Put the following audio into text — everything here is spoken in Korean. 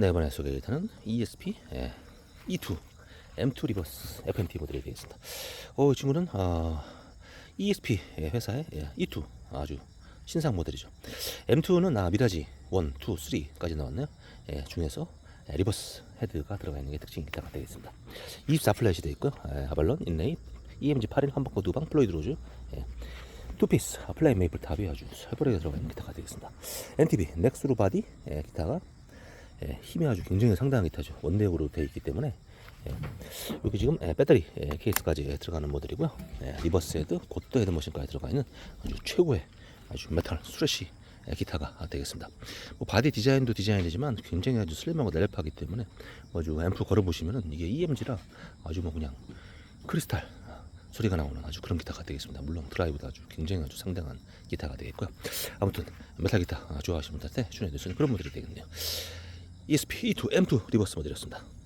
네, 이번에 소개해드리는 ESP 예, E2 M2 리버스 FMT 모델이 되겠습니다. 어, 이 친구는 어, ESP 예, 회사의 예, E2 아주 신상 모델이죠. M2는 아, 미라지 1, 2, 3까지 나왔네요. 예, 중에서 예, 리버스 헤드가 들어가 있는 게 특징 기타가 되겠습니다. 24 플랫이 되어 있고요. 예, 아발론, 인레이, EMG 81 한바코 두방 플로이드 로즈, 예, 투피스 아, 플라이 메이플 탑이 아주 살벌하게 들어가 있는 기타가 되겠습니다. NTB 넥스루 바디 예, 기타가 예, 힘이 아주 굉장히 상당한 기타죠. 원대역으로 되어 있기 때문에 예, 여기 지금 예, 배터리 예, 케이스까지 들어가는 모델이고요. 예, 리버스 헤드, 곧도 헤드 모션까지 들어가 있는 아주 최고의 아주 메탈 스트레시 예, 기타가 되겠습니다. 뭐 바디 디자인도 디자인이지만 굉장히 아주 슬림하고 날렵하기 때문에 아주 앰프 걸어보시면은 이게 EMG라 아주 뭐 그냥 크리스탈 소리가 나오는 아주 그런 기타가 되겠습니다. 물론 드라이브도 아주 굉장히 아주 상당한 기타가 되겠고요. 아무튼 메탈 기타 좋아하시는 분들한테 추천해드릴 그런 모델이 되겠네요. ESP E2 M2 리버스 모델이었습니다.